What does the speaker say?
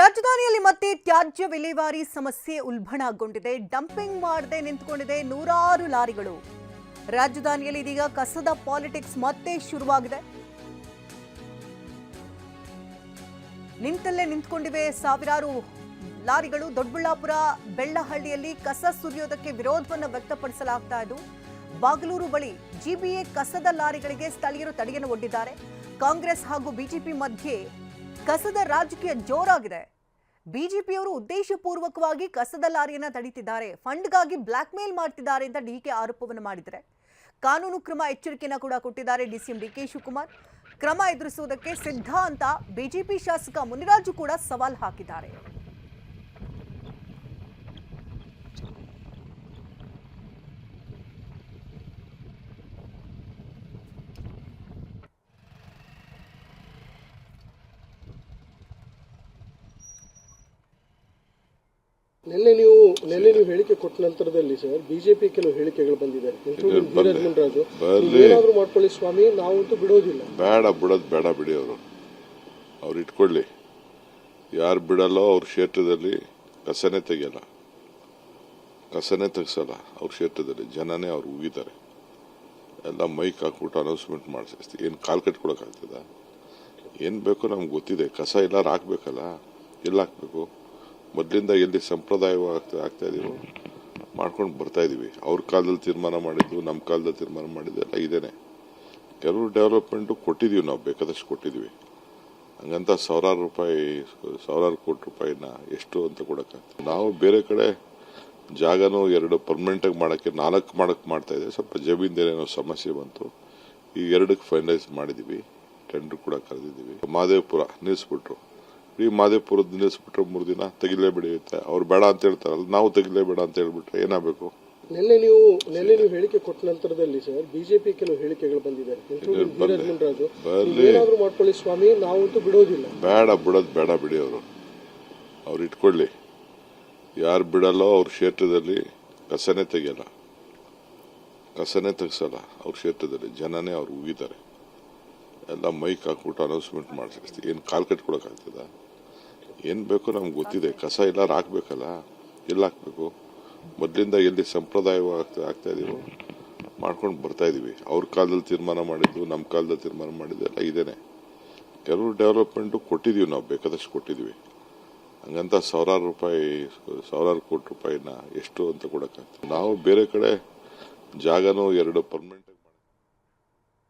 ರಾಜಧಾನಿಯಲ್ಲಿ ಮತ್ತೆ ತ್ಯಾಜ್ಯ ವಿಲೇವಾರಿ ಸಮಸ್ಯೆ ಉಲ್ಬಣಗೊಂಡಿದೆ. ಡಂಪಿಂಗ್ ಮಾಡದೆ ನಿಂತುಕೊಂಡಿದೆ ನೂರಾರು ಲಾರಿಗಳು. ರಾಜಧಾನಿಯಲ್ಲಿ ಇದೀಗ ಕಸದ ಪಾಲಿಟಿಕ್ಸ್ ಮತ್ತೆ ಶುರುವಾಗಿದೆ. ನಿಂತಲ್ಲೇ ನಿಂತ್ಕೊಂಡಿವೆ ಸಾವಿರಾರು ಲಾರಿಗಳು. ದೊಡ್ಡಬಳ್ಳಾಪುರ, ಬೆಳ್ಳಹಳ್ಳಿಯಲ್ಲಿ ಕಸ ಸುರಿಯೋದಕ್ಕೆ ವಿರೋಧವನ್ನು ವ್ಯಕ್ತಪಡಿಸಲಾಗ್ತಾ ಇದ್ದು, ಬಾಗಲೂರು ಬಳಿ ಜಿಬಿಎ ಕಸದ ಲಾರಿಗಳಿಗೆ ಸ್ಥಳೀಯರು ತಡೆಯನ್ನು ಒಡ್ಡಿದ್ದಾರೆ. ಕಾಂಗ್ರೆಸ್ ಹಾಗೂ ಬಿಜೆಪಿ ಮಧ್ಯೆ ಕಸದ ರಾಜಕೀಯ ಜೋರಾಗಿದೆ. ಬಿಜೆಪಿಯವರು ಉದ್ದೇಶಪೂರ್ವಕವಾಗಿ ಕಸದ ಲಾರಿಯನ್ನ ತಡೀತಿದ್ದಾರೆ. ಫಂಡ್ಗಾಗಿ ಬ್ಲಾಕ್ ಮೇಲ್ ಮಾಡ್ತಿದ್ದಾರೆ ಅಂತ ಡಿ ಕೆ ಆರೋಪವನ್ನು ಮಾಡಿದ್ದಾರೆ ಕಾನೂನು ಕ್ರಮ ಎಚ್ಚರಿಕೆಯನ್ನು ಕೂಡ ಕೊಟ್ಟಿದ್ದಾರೆ ಡಿಸಿಎಂ ಡಿಕೆ ಶಿವಕುಮಾರ್. ಕ್ರಮ ಎದುರಿಸುವುದಕ್ಕೆ ಸಿದ್ಧ ಅಂತ ಬಿಜೆಪಿ ಶಾಸಕ ಮುನಿರಾಜು ಕೂಡ ಸವಾಲ್ ಹಾಕಿದ್ದಾರೆ. ನಿನ್ನೆ ನೀವು ನಿನ್ನೆ ನೀವು ಹೇಳಿಕೆ ಕೊಟ್ಟ ನಂತರದಲ್ಲಿ ಸರ್ ಬಿಜೆಪಿ ಕೆಲವು ಹೇಳಿಕೆಗಳು ಬಂದಿದೆ ಏನಾದ್ರೂ ಮಾಡ್ಕೊಳ್ಳಿ ಸ್ವಾಮಿ ನಾವಂತೂ ಬಿಡೋದಿಲ್ಲ. ಬೇಡ ಬಿಡೋದು ಬೇಡ ಬಿಡಿ ಅವರು. ಅವ್ರು ಇಟ್ಕೊಳ್ಳಿ. ಯಾರು ಬಿಡಲ್ಲೋ ಅವ್ರ ಕ್ಷೇತ್ರದಲ್ಲಿ ಕಸನೇ ತೆಗಿಯಲ್ಲ. ಕಸನೇ ತೆಗ್ಸಲ್ಲ ಅವ್ರ ಕ್ಷೇತ್ರದಲ್ಲಿ. ಜನನೇ ಅವ್ರು ಉಗಿತಾರೆ. ಎಲ್ಲ ಮೈಕ್ ಹಾಕ್ಬಿಟ್ಟು ಅನೌನ್ಸ್ಮೆಂಟ್ ಮಾಡಿಸಿ ಏನು ಕಾಲ್ ಕಟ್ಕೊಳಕ್ಕಾಗ್ತದ ಏನು ಬೇಕೋ ನಮ್ಗೆ ಗೊತ್ತಿದೆ. ಕಸ ಎಲ್ಲಾರು ಹಾಕ್ಬೇಕಲ್ಲ. ಎಲ್ಲಿ ಹಾಕ್ಬೇಕು? ಮೊದಲಿಂದ ಎಲ್ಲಿ ಸಂಪ್ರದಾಯವಾಗಿ ಆಗ್ತಾ ಇದೀವೋ ಮಾಡ್ಕೊಂಡು ಬರ್ತಾ ಇದೀವಿ. ಅವ್ರ ಕಾಲದಲ್ಲಿ ತೀರ್ಮಾನ ಮಾಡಿದ್ದು ನಮ್ಮ ಕಾಲದಲ್ಲಿ ತೀರ್ಮಾನ ಮಾಡಿದ್ದು ಎಲ್ಲ ಇದೇನೆ. ಕೆಲವು ಡೆವಲಪ್ಮೆಂಟು ಕೊಟ್ಟಿದ್ದೀವಿ ನಾವು, ಬೇಕಾದಷ್ಟು ಕೊಟ್ಟಿದ್ದೀವಿ ಹಂಗಂತ ಸಾವಿರಾರು ರೂಪಾಯಿ, ಸಾವಿರಾರು ಕೋಟಿ ರೂಪಾಯಿನ ಎಷ್ಟು ಅಂತ ಕೊಡೋಕ್ಕಾಗ್ತದೆ ನಾವು ಬೇರೆ ಕಡೆ ಜಾಗನೂ ಎರಡು ಪರ್ಮನೆಂಟಾಗಿ ಮಾಡೋಕ್ಕೆ, ನಾಲ್ಕು ಮಾಡೋಕ್ಕೆ ಮಾಡ್ತಾ ಇದೆ ಸ್ವಲ್ಪ ಜಮೀನ್ದೇನೇನೋ ಸಮಸ್ಯೆ ಬಂತು. ಈ ಎರಡಕ್ಕೆ ಫೈನಲೈಸ್ ಮಾಡಿದ್ದೀವಿ ಟೆಂಡರ್ ಕೂಡ ಕರೆದಿದ್ದೀವಿ. ಮಹಾದೇವಪುರ ನಿಲ್ಲಿಸ್ಬಿಟ್ರು ಈ ಮಾದೇಪುರದ ನಿಲ್ಲಿಸ್ಬಿಟ್ರೆ ಮೂರು ದಿನ ತೆಗಿಲೇಬೇಡಿ ಬಿಡಿಯುತ್ತೆ ಅವ್ರು ಬೇಡ ಅಂತ ಹೇಳ್ತಾರಲ್ಲ ನಾವು ತೆಗಿಲೇಬೇಡ ಅಂತ ಹೇಳ್ಬಿಟ್ರೆ ಏನಾಗಬೇಕು? ನಿನ್ನೆ ನೀವು ನಿನ್ನೆ ನೀವು ಹೇಳಿಕೆ ಕೊಟ್ಟ ನಂತರದಲ್ಲಿ ಸರ್ ಬಿಜೆಪಿ ಕೆಲವು ಹೇಳಿಕೆಗಳು ಬಂದಿದೆ. ಇನ್ಕ್ಲೂಡಿಂಗ್ ಧೀರಜ್ ಮುನ್ರಾಜು ಬರ್ಲಿ. ಮಾಡ್ಕೊಳ್ಳಿ ಸ್ವಾಮಿ ನಾವಂತೂ ಬಿಡೋದಿಲ್ಲ. ಬೇಡ ಬಿಡೋದು ಬೇಡ ಬಿಡಿ ಅವರು. ಅವ್ರು ಇಟ್ಕೊಳ್ಳಿ. ಯಾರು ಬಿಡಲ್ಲೋ ಅವ್ರ ಕ್ಷೇತ್ರದಲ್ಲಿ ಕಸನೇ ತೆಗಿಯಲ್ಲ. ಕಸನೇ ತೆಗ್ಸಲ್ಲ ಅವ್ರ ಕ್ಷೇತ್ರದಲ್ಲಿ. ಜನನೇ ಅವ್ರು ಉಗಿತಾರೆ. ಎಲ್ಲ ಮೈಕ್ ಹಾಕ್ಬಿಟ್ಟು ಅನೌನ್ಸ್ಮೆಂಟ್ ಮಾಡಿಸಿ. ಏನು ಕಾಲ್ ಕಟ್ಕೊಳಕ್ಕಾಗ್ತದ ಏನು ಬೇಕು ನಮ್ಗೆ ಗೊತ್ತಿದೆ. ಕಸ ಎಲ್ಲಾರು ಹಾಕ್ಬೇಕಲ್ಲ ಎಲ್ಲಿ ಹಾಕ್ಬೇಕು? ಮೊದಲಿಂದ ಎಲ್ಲಿ ಸಂಪ್ರದಾಯವಾಗಿ ಆಗ್ತಾ ಇದೀವೋ ಮಾಡ್ಕೊಂಡು ಬರ್ತಾ ಇದೀವಿ. ಅವ್ರ ಕಾಲದಲ್ಲಿ ತೀರ್ಮಾನ ಮಾಡಿದ್ದು ನಮ್ಮ ಕಾಲದಲ್ಲಿ ತೀರ್ಮಾನ ಮಾಡಿದ್ದು ಎಲ್ಲ ಇದೇನೆ. ಕೆಲವು ಡೆವಲಪ್ಮೆಂಟು ಕೊಟ್ಟಿದ್ದೀವಿ ನಾವು, ಬೇಕಾದಷ್ಟು ಕೊಟ್ಟಿದ್ದೀವಿ ಹಂಗಂತ ಸಾವಿರಾರು ರೂಪಾಯಿ, ಸಾವಿರಾರು ಕೋಟಿ ರೂಪಾಯಿನ ಎಷ್ಟು ಅಂತ ಕೊಡೋಕ್ಕಾಗ್ತದೆ ನಾವು ಬೇರೆ ಕಡೆ ಜಾಗನೂ ಎರಡು ಪರ್ಮನೆಂಟ್